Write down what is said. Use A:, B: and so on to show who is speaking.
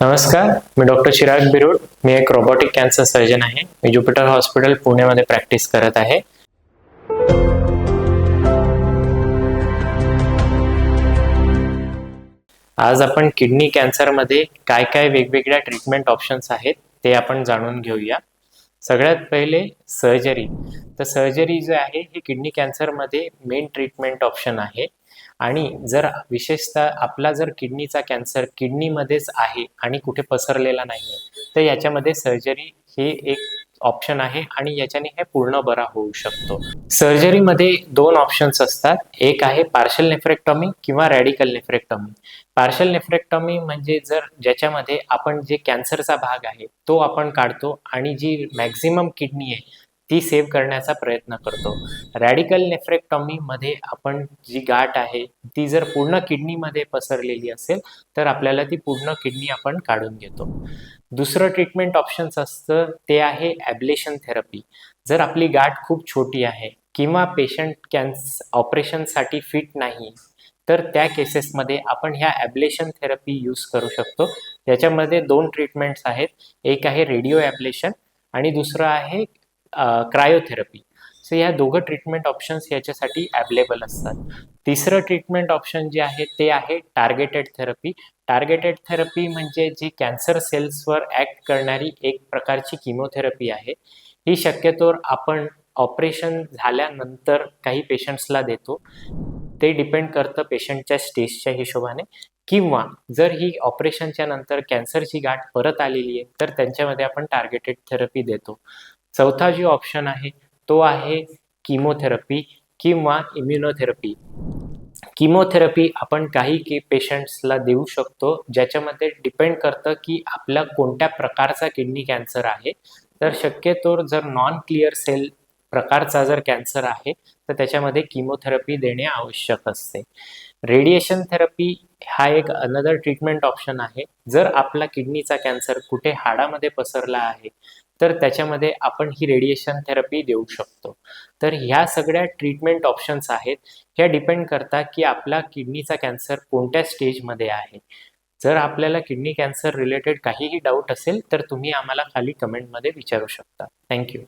A: नमस्कार मी डॉक्टर चिराग बिरोड. मी एक robotic cancer surgeon आहे. मी ज्युपिटर हॉस्पिटल पुण्यामध्ये प्रॅक्टिस करत आहे. आज आपण किडनी कॅन्सरमध्ये काय काय वेगवेगळ्या ट्रीटमेंट ऑप्शन्स आहेत ते आपण जाणून घेऊया. सगळ्यात पहिले सर्जरी तर सर्जरी जे आहे हे किडनी कॅन्सरमध्ये मेन ट्रीटमेंट ऑप्शन आहे. आणि जर विशेषतः आपला जर किडनीचा कॅन्सर किडनीमध्येच आहे आणि कुठे पसरलेला नाही आहे तर याच्यामध्ये सर्जरी हे एक ऑप्शन आहे आणि याच्याने हे पूर्ण बरा होऊ शकतो. सर्जरीमध्ये दोन ऑप्शन्स असतात. एक आहे पार्शल नेफ्रेक्टॉमी किंवा रॅडिकल नेफ्रेक्टॉमी पार्शल नेफ्रेक्टॉमी म्हणजे जर ज्याच्यामध्ये आपण जे कॅन्सरचा भाग आहे तो आपण काढतो आणि जी मॅक्झिमम किडनी आहे ती सेव्ह करण्याचा प्रयत्न करतो. रॅडिकल नेफ्रेक्टॉमीमध्ये आपण जी गाठ आहे ती जर पूर्ण किडनीमध्ये पसरलेली असेल तर आपल्याला ती पूर्ण किडनी आपण काढून घेतो. दुसरं ट्रीटमेंट ऑप्शन्स असतं ते आहे ॲब्लेशन थेरपी जर आपली गाठ खूप छोटी आहे किंवा पेशंट कॅन्स ऑपरेशनसाठी फिट नाही तर त्या केसेसमध्ये आपण ह्या ॲब्लेशन थेरपी यूज करू शकतो. त्याच्यामध्ये दोन ट्रीटमेंट्स आहेत. एक आहे रेडिओ ॲब्लेशन आणि दुसरं आहे क्रायोथेरपी सो या दोघं ट्रीटमेंट ऑप्शन्स याच्यासाठी अवेलेबल असतात. तिसरं ट्रीटमेंट ऑप्शन जे आहे ते आहे टार्गेटेड थेरपी टार्गेटेड थेरपी म्हणजे जी कॅन्सर सेल्सवर ॲक्ट करणारी एक प्रकारची किमोथेरपी आहे. ही शक्यतोवर आपण ऑपरेशन झाल्यानंतर काही पेशंट्सला देतो. ते डिपेंड करतं पेशंटच्या स्टेजच्या हिशोबाने. किंवा जर ही ऑपरेशनच्या नंतर कॅन्सरची गाठ परत आलेली आहे तर त्यांच्यामध्ये आपण टार्गेटेड थेरपी देतो. चौथा जो ऑप्शन आहे तो आहे किमोथेरपी किंवा इम्युनोथेरपी किमोथेरपी आपण काही की पेशंट्सला देऊ शकतो ज्याच्यामध्ये डिपेंड करतं की आपला कोणत्या प्रकारचा किडनी कॅन्सर आहे. तर शक्यतो जर नॉन क्लिअर सेल प्रकारचा जर कॅन्सर आहे तर त्याच्यामध्ये किमोथेरपी देणे आवश्यक असते. रेडिएशन थेरपी हा एक अनदर ट्रीटमेंट ऑप्शन आहे. जर आपला किडनीचा कॅन्सर कुठे हाडामध्ये पसरला आहे तर त्याच्यामध्ये आपण ही रेडिएशन थेरपी देऊ शकतो. तर ह्या सगळ्या ट्रीटमेंट ऑप्शन्स आहेत. ह्या डिपेंड करता की आपला किडनीचा कॅन्सर कोणत्या स्टेजमध्ये आहे. जर आपल्याला किडनी कॅन्सर रिलेटेड काहीही डाऊट असेल तर तुम्ही आम्हाला खाली कमेंटमध्ये विचारू शकता. थँक्यू